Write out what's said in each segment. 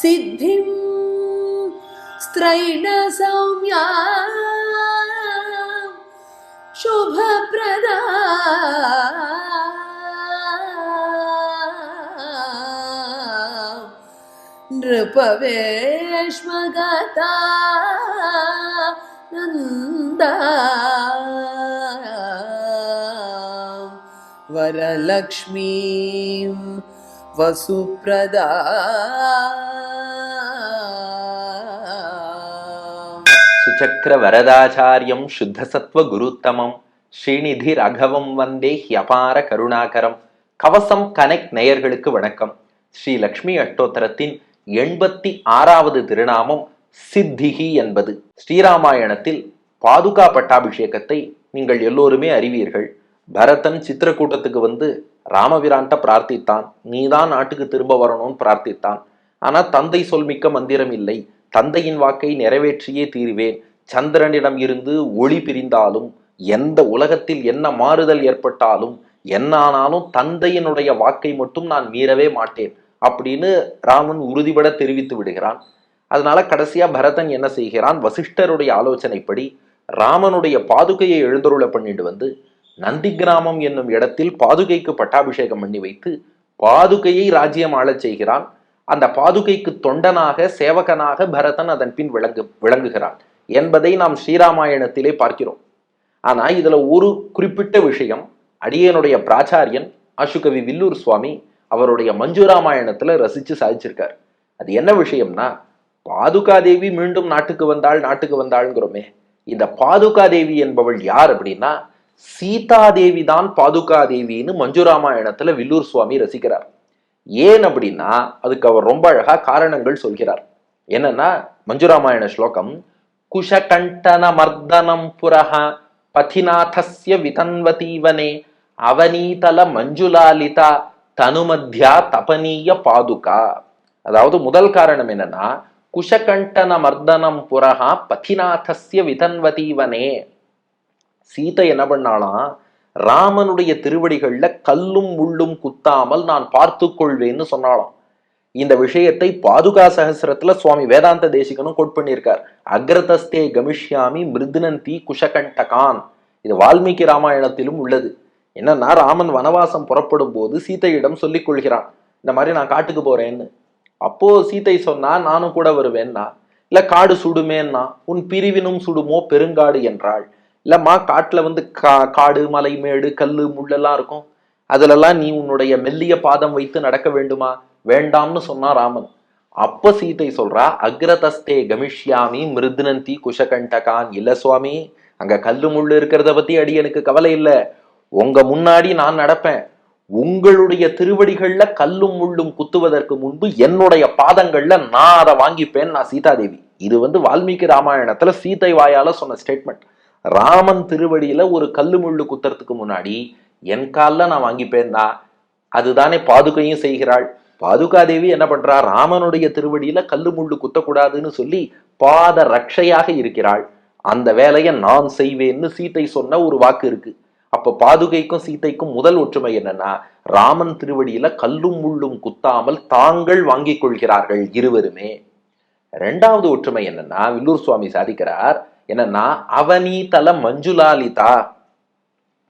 सिद्धिं स्त्रैण सौम्या शुभप्रदा नृपवेश्मगता नन्दा वरलक्ष्मीं वसुप्रदा சுச்சக்கர வரதாச்சாரியம் சுத்தசத்வ குருத்தமம் ஸ்ரீநிதி ரகவம் வந்தே ஹியபார கருணாகரம் கவசம் கனெக்ட் நேயர்களுக்கு வணக்கம் ஸ்ரீ லக்ஷ்மி அஷ்டோத்தரத்தின் எண்பத்தி ஆறாவது திருநாமம் சித்திகி என்பது. ஸ்ரீராமாயணத்தில் பாதுகா பட்டாபிஷேகத்தை நீங்கள் எல்லோருமே அறிவீர்கள். பரதன் சித்திரக்கூட்டத்துக்கு வந்து ராமபிரான்ட்ட பிரார்த்தித்தான். நீதான் நாட்டுக்கு திரும்ப வரணும்னு பிரார்த்தித்தான். ஆனால் தந்தை சொல்மிக்க மந்திரம் இல்லை. தந்தையின் வாக்கை நிறைவேற்றியே தீருவேன். சந்திரனிடம் இருந்து ஒளி பிரிந்தாலும் எந்த உலகத்தில் என்ன மாறுதல் ஏற்பட்டாலும் என்ன ஆனாலும் தந்தையினுடைய வாக்கை மட்டும் நான் மீறவே மாட்டேன். அப்படின்னு ராமன் உறுதிபட தெரிவித்து விடுகிறான். அதனால கடைசியா பரதன் என்ன செய்கிறான்? வசிஷ்டருடைய ஆலோசனைப்படி ராமனுடைய பாதுகையை எழுந்தருள பண்ணிட்டு வந்து நந்தி கிராமம் என்னும் இடத்தில் பாதுகைக்கு பட்டாபிஷேகம் பண்ணி வைத்து பாதுகையை ராஜ்யம் ஆளச் செய்கிறான். அந்த பாதுகைக்கு தொண்டனாக சேவகனாக பரதன் அதன் பின் விளங்கு விளங்குகிறான் என்பதை நாம் ஸ்ரீராமாயணத்திலே பார்க்கிறோம். ஆனா இதுல ஒரு குறிப்பிட்ட விஷயம் அடியனுடைய பிராச்சாரியன் அசுகவி வில்லூர் சுவாமி அவருடைய மஞ்சுராமாயணத்துல ரசிச்சு சாதிச்சிருக்கார். அது என்ன விஷயம்னா பாதுகாதேவி மீண்டும் நாட்டுக்கு வந்தாள் நாட்டுக்கு வந்தாள்ங்கிறோமே. இந்த பாதுகாதேவி என்பவள் யார் அப்படின்னா சீதாதேவி தான் பாதுகாதேவின்னு மஞ்சுராமாயணத்துல வில்லூர் சுவாமி ரசிக்கிறார். ஏன் அப்படின்னா அதுக்கு அவர் ரொம்ப அழகா காரணங்கள் சொல்கிறார். என்னன்னா மஞ்சுராமாயண ஸ்லோகம் குஷகண்டன மர்தனம் புரஹ பதிநாதஸ்ய விதன்வதீவனே அவனீதல மஞ்சுலாலிதா தனுமத்யா தபனீய பாதுகா. அதாவது முதல் காரணம் என்னன்னா குஷகண்டன மர்தனம் புரஹா பதிநாதஸ்ய விதன்வதீவனே. சீதை என்ன பண்ணாலாம் ராமனுடைய திருவடிகள்ல கல்லும் முள்ளும் குத்தாமல் நான் பார்த்து கொள்வேன்னு சொன்னாலாம் இந்த விஷயத்தை பாதுகா சகசிரத்துல சுவாமி வேதாந்த தேசிகனும் கோட் பண்ணியிருக்கார். அக்ரதஸ்தே கமிஷ்யாமி மிருதுனந்தி குஷகண்டகான். இது வால்மீகி ராமாயணத்திலும் உள்ளது. என்னன்னா ராமன் வனவாசம் புறப்படும் போது சீதையிடம் சொல்லிக் கொள்கிறான் இந்த மாதிரி நான் காட்டுக்கு போறேன்னு. அப்போ சீதை சொன்னா நானும் கூட வருவேன்னா? இல்ல காடு சுடுமேன்னா? உன் பிரிவினும் சுடுமோ பெருங்காடு? என்றாள். இல்லம்மா காட்டுல வந்து கா காடு மலை மேடு கல்லு முள்ளெல்லாம் இருக்கும். அதுலெல்லாம் நீ உன்னுடைய மெல்லிய பாதம் வைத்து நடக்க வேண்டுமா? வேண்டாம்னு சொன்னா ராமன். அப்ப சீதை சொல்றா அக்ரதஸ்தே கமிஷ்யாமி மிருதுனந்தி குஷகண்டகான் இல்ல சுவாமி. அங்க கல்லு முள்ளு இருக்கிறத பத்தி அடி எனக்கு கவலை இல்லை. உங்க முன்னாடி நான் நடப்பேன். உங்களுடைய திருவடிகள்ல கல்லும் முள்ளும் குத்துவதற்கு முன்பு என்னுடைய பாதங்கள்ல நான் அதை வாங்கிப்பேன் நான் சீதாதேவி. இது வந்து வால்மீகி ராமாயணத்துல சீதை வாயால சொன்ன ஸ்டேட்மெண்ட் ராமன் திருவடியில ஒரு கல்லு முள்ளு குத்துறதுக்கு முன்னாடி என் காலில் நான் வாங்கிப்பேன்னா அதுதானே பாதுகையும் செய்கிறாள். பாதுகாதேவி என்ன பண்றா? ராமனுடைய திருவடியில கல்லு முள்ளு குத்தக்கூடாதுன்னு சொல்லி பாத ரட்சையாக இருக்கிறாள். அந்த வேலையை நான் செய்வேன்னு சீதை சொன்ன ஒரு வாக்கு இருக்கு. அப்ப பாதுகைக்கும் சீதைக்கும் முதல் ஒற்றுமை என்னன்னா ராமன் திருவடியில கல்லும் முள்ளும் குத்தாமல் தாங்கள் வாங்கிக் கொள்கிறார்கள் இருவருமே. ரெண்டாவது ஒற்றுமை என்னன்னா வில்லூர் சுவாமி சாதிக்கிறார் என்னன்னா அவனி தல மஞ்சுலாலிதா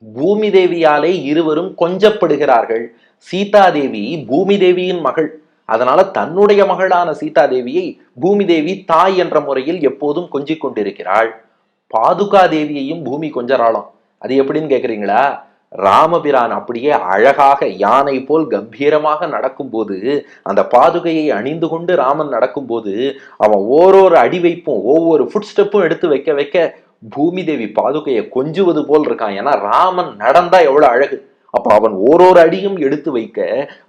பூமி தேவியாலே இருவரும் கொஞ்சப்படுகிறார்கள். சீதாதேவி பூமி தேவியின் மகள். அதனால தன்னுடைய மகளான சீதாதேவியை பூமி தேவி தாய் என்ற முறையில் எப்போதும் கொஞ்சிக் கொண்டிருக்கிறாள். பாதுகா தேவியையும் பூமி கொஞ்சராளம். அது எப்படின்னு கேக்குறீங்களா? ராமபிரான் அப்படியே அழகாக யானை போல் கம்பீரமாக நடக்கும்போது அந்த பாதுகையை அணிந்து கொண்டு ராமன் நடக்கும்போது அவன் ஓரொரு அடி வைப்பும் ஒவ்வொரு ஃபுட் ஸ்டெப்பும் எடுத்து வைக்க வைக்க பூமி தேவி பாதுகையை கொஞ்சுவது போல் இருக்கான். ஏன்னா ராமன் நடந்தா எவ்வளவு அழகு. அப்ப அவன் ஓரோரு அடியும் எடுத்து வைக்க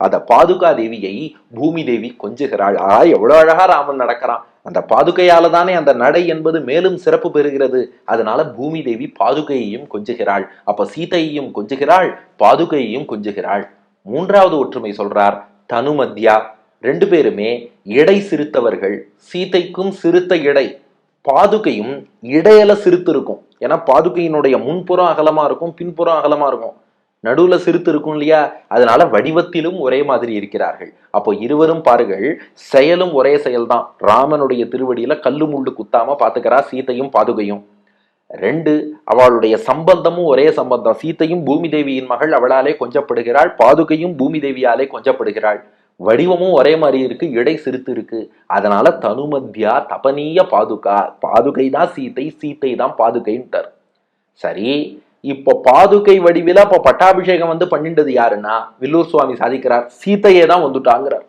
அதை பாதுகா தேவியை பூமி தேவி கொஞ்சுகிறாள். ஆ எவ்வளவு அழகா ராமன் நடக்கிறான். அந்த பாதுகையால தானே அந்த நடை என்பது மேலும் சிறப்பு பெறுகிறது. அதனால பூமி தேவி பாதுகையையும் கொஞ்சுகிறாள். அப்ப சீதையையும் கொஞ்சுகிறாள் பாதுகையையும் கொஞ்சுகிறாள். மூன்றாவது ஒற்றுமை சொல்றார் தனுமத்யா. ரெண்டு பேருமே இடை சிறுத்தவர்கள். சீதைக்கும் சிறுத்த இடை பாதுகையும் இடையில சிறுத்து இருக்கும் ஏன்னா பாதுகையினுடைய முன்புறம் அகலமா இருக்கும் பின்புறம் அகலமா இருக்கும். நடுவுல சிறுத்து இருக்கும் இல்லையா? அதனால வடிவத்திலும் ஒரே மாதிரி இருக்கிறார்கள். அப்போ இருவரும் பாருங்கள் செயலும் ஒரே செயல்தான். ராமனுடைய திருவடியில கல்லு முள்ளு குத்தாம பாத்துக்கிறா சீதையும் பாதுகையும். ரெண்டு அவளுடைய சம்பந்தமும் ஒரே சம்பந்தம். சீதையும் பூமி தேவியின் மகள் அவளாலே கொஞ்சப்படுகிறாள் பாதுகையும் பூமி தேவியாலே கொஞ்சப்படுகிறாள். வடிவமும் ஒரே மாதிரி இருக்கு இடை சிறுத்து இருக்கு. அதனால தனுமத்யா தபனீய பாதுகா பாதுகை தான் சீத்தை சீத்தை தான் பாதுகைன்ட்டார். சரி இப்போ பாதுகை வடிவில் இப்போ பட்டாபிஷேகம் வந்து பண்ணின்றது யாருன்னா வில்லூர் சுவாமி சாதிக்கிறார். சீத்தையே தான் வந்துட்டாங்கிறார்.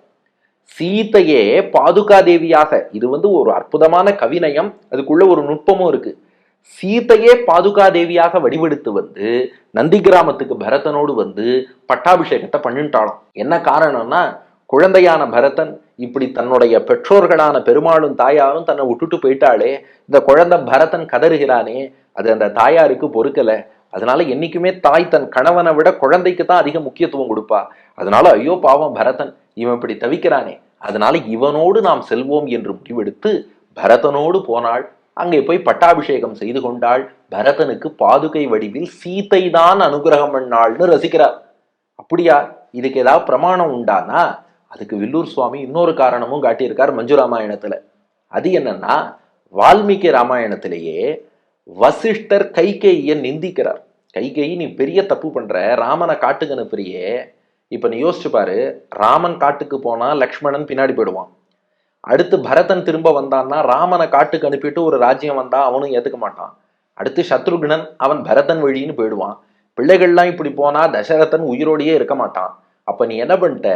சீத்தையே பாதுகா தேவியாக இது வந்து ஒரு அற்புதமான கவிநயம் அதுக்குள்ள ஒரு நுட்பமும் இருக்கு. சீத்தையே பாதுகா தேவியாக வடிவெடுத்து வந்து நந்தி கிராமத்துக்கு பரதனோடு வந்து பட்டாபிஷேகத்தை பண்ணிட்டாலும் என்ன காரணம்னா குழந்தையான பரதன் இப்படி தன்னுடைய பெற்றோர்களான பெருமாளும் தாயாரும் தன்னை விட்டுட்டு போயிட்டாலே இந்த குழந்தை பரதன் கதறுகிறானே அது அந்த தாயாருக்கு பொறுக்கலை அதனால என்னைக்குமே தாய் தன் கணவனை விட குழந்தைக்கு தான் அதிக முக்கியத்துவம் கொடுப்பா. அதனால ஐயோ பாவம் பரதன் இவன் இப்படி தவிக்கிறானே. அதனால இவனோடு நாம் செல்வோம் என்று முடிவெடுத்து பரதனோடு போனாள். அங்கே போய் பட்டாபிஷேகம் செய்து கொண்டாள். பரதனுக்கு பாதுகை வடிவில் சீத்தை தான் அனுகிரகம் பண்ணாள்னு ரசிக்கிறார். அப்படியா? இதுக்கு ஏதாவது பிரமாணம் உண்டானா? அதுக்கு வில்லூர் சுவாமி இன்னொரு காரணமும் காட்டியிருக்கார் மஞ்சு ராமாயணத்துல அது என்னன்னா வால்மீகி ராமாயணத்திலேயே வசிஷ்டர் கைகேயை நிந்திக்கிறார். கைகேயி நீ பெரிய தப்பு பண்ற. ராமனை காட்டுக்கு அனுப்புறியே. இப்ப நீ யோசிச்சு பாரு. ராமன் காட்டுக்கு போனா லக்ஷ்மணன் பின்னாடி போயிடுவான். அடுத்து பரதன் திரும்ப வந்தான்னா ராமனை காட்டுக்கு அனுப்பிட்டு ஒரு ராஜ்யம் வந்தா அவனும் ஏத்துக்க மாட்டான். அடுத்து சத்ருகுணன் அவன் பரதன் வழின்னு போயிடுவான். பிள்ளைகள்லாம் இப்படி போனா தசரதன் உயிரோடையே இருக்க மாட்டான். அப்ப நீ என்ன பண்ணிட்ட?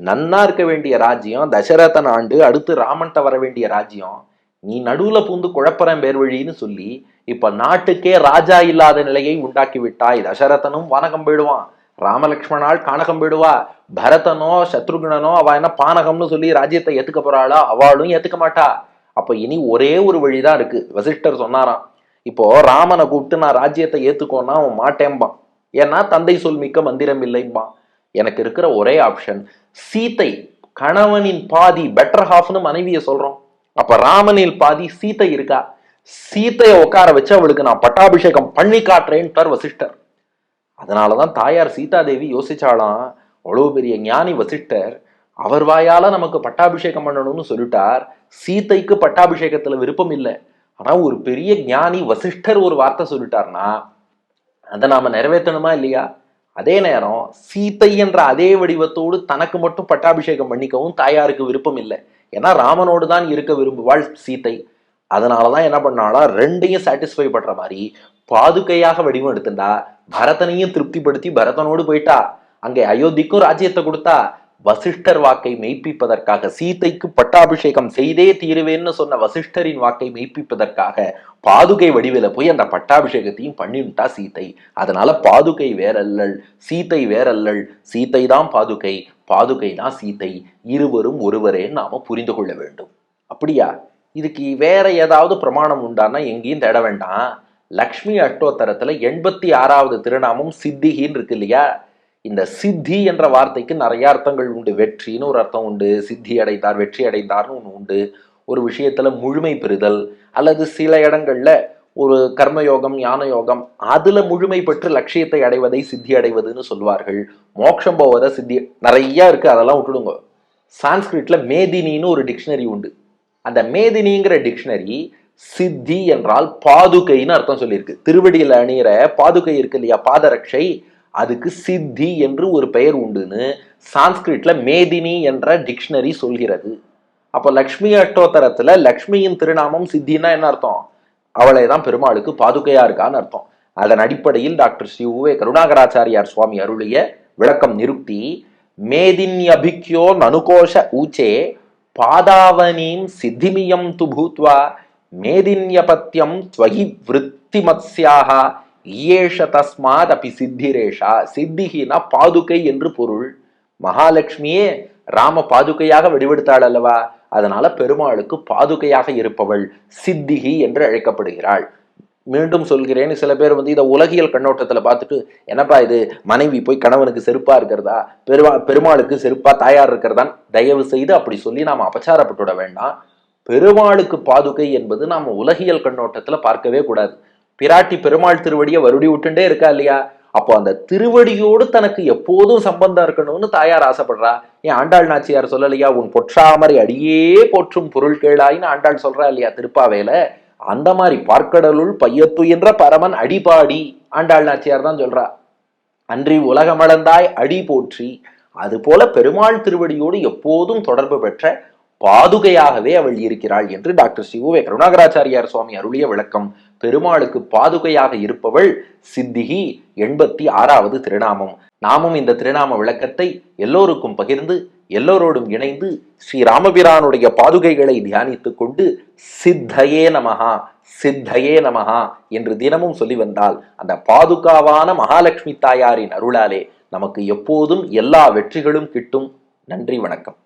நன்னா இருக்க வேண்டிய ராஜ்யம் தசரதன் ஆண்டு அடுத்து ராமன்ட்ட வர வேண்டிய ராஜ்யம் நீ நடுவுல பூந்து குழப்பறம் பேர் வழின்னு சொல்லி இப்ப நாட்டுக்கே ராஜா இல்லாத நிலையை உண்டாக்கி விட்டாய். தசரதனும் வானகம் போயிடுவான். ராமலக்ஷ்மணால் கானகம் போயிடுவா. பரதனோ சத்ருகுணனோ அவ என்ன பானகம்னு சொல்லி ராஜ்யத்தை ஏத்துக்க போறாளா? அவளும் ஏத்துக்க மாட்டா. அப்ப இனி ஒரே ஒரு வழிதான் இருக்கு. வசிஷ்டர் சொன்னாராம் இப்போ ராமனை கூப்பிட்டு நான் ராஜ்யத்தை ஏத்துக்கோன்னா அவன் மாட்டேன்பான் ஏன்னா தந்தை சொல் மிக்க மந்திரம் இல்லைம்பான். எனக்கு இருக்கிற ஒரே ஆப்ஷன் சீத்தை கணவனின் பாதி பெட்டர் ஹாஃப்னு மனைவியை சொல்றோம். அப்ப ராமனில் பாதி சீத்தை இருக்கா? சீத்தையை உட்கார வச்சு அவளுக்கு நான் பட்டாபிஷேகம் பண்ணி காட்டுறேன்ட்டார் வசிஷ்டர். அதனாலதான் தாயார் சீதாதேவி யோசிச்சாலாம் அவ்வளவு பெரிய ஞானி வசிஷ்டர் அவர் வாயால நமக்கு பட்டாபிஷேகம் பண்ணணும்னு சொல்லிட்டார். சீதைக்கு பட்டாபிஷேகத்துல விருப்பம் இல்லை. ஆனா ஒரு பெரிய ஞானி வசிஷ்டர் ஒரு வார்த்தை சொல்லிட்டார்னா அதை நாம நிறைவேற்றணுமா இல்லையா? அதே நேரம் சீத்தை என்ற அதே வடிவத்தோடு தனக்கு மட்டும் பட்டாபிஷேகம் பண்ணிக்கவும் தாயாருக்கு விருப்பம் இல்லை. ஏன்னா ராமனோடு தான் இருக்க விரும்புவாள் சீத்தை. அதனால தான் என்ன பண்ணாளா ரெண்டையும் சாட்டிஸ்ஃபை பண்ற மாதிரி பாதுகையாக வடிவம் எடுத்துட்டா பரதனையும் திருப்திப்படுத்தி பரதனோடு போயிட்டா. அங்கே அயோத்திக்கும் ராஜ்யத்தை கொடுத்தா வசிஷ்டர் வாக்கை மெய்ப்பிப்பதற்காக சீதைக்கு பட்டாபிஷேகம் செய்தே தீருவேன்னு சொன்ன வசிஷ்டரின் வாக்கை மெய்ப்பிப்பதற்காக பாதுகை வடிவில போய் அந்த பட்டாபிஷேகத்தையும் பண்ணிவிட்டா சீத்தை. அதனால பாதுகை வேறல்லள் சீதை வேறல்லள் சீத்தை தான் பாதுகை பாதுகை தான் சீதை இருவரும் ஒருவரே நாம புரிந்து கொள்ள வேண்டும். அப்படியா? இதுக்கு வேற ஏதாவது பிரமாணம் உண்டானா எங்கேயும் தேட வேண்டாம். லக்ஷ்மி அஷ்டோத்தரத்துல எண்பத்தி ஆறாவது திருநாமம் சித்திகின்னு இருக்கு இல்லையா? இந்த சித்தி என்ற வார்த்தைக்கு நிறைய அர்த்தங்கள் உண்டு. வெற்றின்னு ஒரு அர்த்தம் உண்டு சித்தி அடைந்தார் வெற்றி அடைந்தார்னு ஒன்று உண்டு. ஒரு விஷயத்துல முழுமை பெறுதல் அல்லது சில இடங்கள்ல ஒரு கர்மயோகம் ஞான யோகம் அதுல முழுமை பெற்று லட்சியத்தை அடைவதை சித்தி அடைவதுன்னு சொல்வார்கள். மோட்சம் போவதை சித்தி நிறைய இருக்கு அதெல்லாம் விட்டுடுங்க. சான்ஸ்கிரிட்ல மேதினின்னு ஒரு டிக்ஷனரி உண்டு. அந்த மேதினிங்கிற டிக்ஷனரி சித்தி என்றால் பாதுகைன்னு அர்த்தம் சொல்லியிருக்கு. திருவடியில் அணியிற பாதுகை இருக்கு இல்லையா? பாதரட்சை அதுக்கு சித்தி என்று ஒரு பெயர் உண்டுன்னு சான்ஸ்கிரிட்ல மேதினி என்ற டிக்ஷனரி சொல்கிறது. அப்போ லக்ஷ்மி அட்டோத்தரத்துல லக்ஷ்மியின் திருநாமம் சித்தின்னா என்ன அர்த்தம்? அவளை தான் பெருமாளுக்கு பாதுகையா இருக்கான்னு அர்த்தம். அதன் அடிப்படையில் டாக்டர் ஸ்ரீ உவே கருணாகராச்சாரியார் சுவாமி அருளிய விளக்கம் நிருப்தி மேதின்யபிக்யோ நனுகோஷ ஊச்சே பாதாவனீம் சித்திமியம் து பூத்வா மேதின்யபத்தியம் விருத்தி விருத்திமத்ஸ்யாக இயேஷ தஸ்மாத் அபி சித்திரேஷா. சித்திகினா பாதுகை என்று பொருள். மகாலட்சுமியே ராம பாதுகையாக வடிவெடுத்தாள் அல்லவா? அதனால பெருமாளுக்கு பாதுகையாக இருப்பவள் சித்திகி என்று அழைக்கப்படுகிறாள். மீண்டும் சொல்கிறேன் சில பேர் வந்து இதை உலகியல் கண்ணோட்டத்தில் பார்த்துட்டு என்னப்பா இது? மனைவி போய் கணவனுக்கு செருப்பா இருக்கிறதா? பெருமா பெருமாளுக்கு செருப்பா தாயார் இருக்கிறதான் தயவு செய்து அப்படி சொல்லி நாம் அபச்சாரப்பட்டுட வேண்டாம். பெருமாளுக்கு பாதுகை என்பது நாம் உலகியல் கண்ணோட்டத்தில் பார்க்கவே கூடாது. பிராட்டி பெருமாள் திருவடியை வருடி விட்டுண்டே இருக்கா இல்லையா? அப்போ அந்த திருவடியோடு தனக்கு எப்போதும் சம்பந்தம் இருக்கணும்னு தாயார் ஆசைப்படுறா. ஏன் ஆண்டாள் நாச்சியார் சொல்லலையா? உன் பொற்றாமரை அடியே போற்றும் பொருள் கேளாயின்னு ஆண்டாள் சொல்றா இல்லையா திருப்பாவேல அந்த மாதிரி பார்க்கடலுள் பையத்துயின்ற பரமன் அடிபாடி ஆண்டாள் நாச்சியார் தான் சொல்றா. அன்றி உலகமளந்தாய் அடி போற்றி. அதுபோல பெருமாள் திருவடியோடு எப்போதும் தொடர்பு பெற்ற பாதுகையாகவே அவள் இருக்கிறாள் என்று டாக்டர் சிவுவே கருணாகராச்சாரியார் சுவாமி அருளிய விளக்கம். பெருமாளுக்கு பாதுகையாக இருப்பவள் சித்திகி எண்பத்தி ஆறாவது திருநாமம். நாமும் இந்த திருநாம விளக்கத்தை எல்லோருக்கும் பகிர்ந்து எல்லோரோடும் இணைந்து ஸ்ரீ ராமபிரானுடைய பாதுகைகளை தியானித்துக் கொண்டு சித்தையே நமஹா சித்தையே நமஹா என்று தினமும் சொல்லி வந்தால் அந்த பாதுகாவான மகாலட்சுமி தாயாரின் அருளாலே நமக்கு எப்போதும் எல்லா வெற்றிகளும் கிட்டும். நன்றி வணக்கம்.